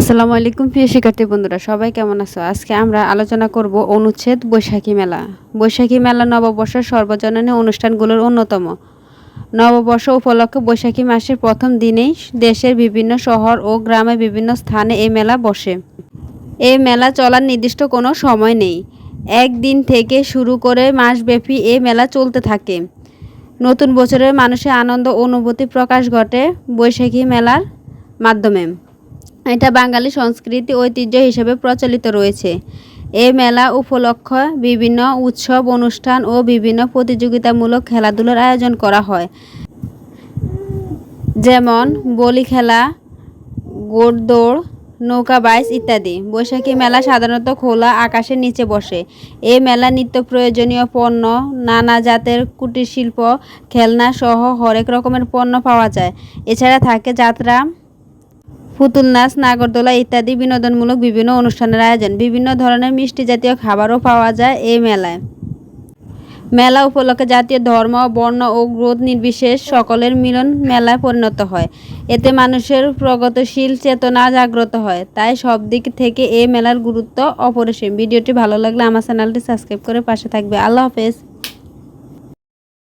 আসসালামু আলাইকুম প্রিয় শিক্ষার্থী বন্ধুরা, সবাই কেমন আছো? আজকে আমরা আলোচনা করব অনুচ্ছেদ বৈশাখী মেলা। বৈশাখী মেলা নববর্ষের সর্বজনীন অনুষ্ঠানগুলোর অন্যতম। নববর্ষ উপলক্ষে বৈশাখী মাসের প্রথম দিনেই দেশের বিভিন্ন শহর ও গ্রামে বিভিন্ন স্থানে এই মেলা বসে। এই মেলা চলার নির্দিষ্ট কোনো সময় নেই। একদিন থেকে শুরু করে মাসব্যাপী এই মেলা চলতে থাকে। নতুন বছরের মানুষের আনন্দ অনুভূতি প্রকাশ ঘটে বৈশাখী মেলার মাধ্যমে। এটা বাঙালি সংস্কৃতি ঐতিহ্য হিসেবে প্রচলিত রয়েছে। এই মেলা উপলক্ষে বিভিন্ন উৎসব, অনুষ্ঠান ও বিভিন্ন প্রতিযোগিতামূলক খেলাধুলার আয়োজন করা হয়। যেমন বলি খেলা গোড়দৌড় নৌকা বাইচ ইত্যাদি। বৈশাখী মেলা সাধারণত খোলা আকাশের নিচে বসে। এই মেলা নিত্য প্রয়োজনীয় পণ্য, নানা জাতের কুটির শিল্প খেলনা সহ হরেক রকমের পণ্য পাওয়া যায়। এছাড়া থাকে যাত্রা পুতুল নাচ, নাগরদোলা ইত্যাদি বিনোদনমূলক বিভিন্ন অনুষ্ঠানের আয়োজন। বিভিন্ন ধরনের মিষ্টি জাতীয় খাবারও পাওয়া যায় এই মেলায়। মেলা উপলক্ষে জাতীয় ধর্ম, বর্ণ ও গ্রোথ নির্বিশেষ সকলের মিলন মেলায় পরিণত হয়। এতে মানুষের প্রগতিশীল চেতনা জাগ্রত হয়। তাই সব দিক থেকে এই মেলার গুরুত্ব অপরিসীম। ভিডিওটি ভালো লাগলে আমার চ্যানেলটি সাবস্ক্রাইব করে পাশে থাকবে। আল্লাহ হাফেজ।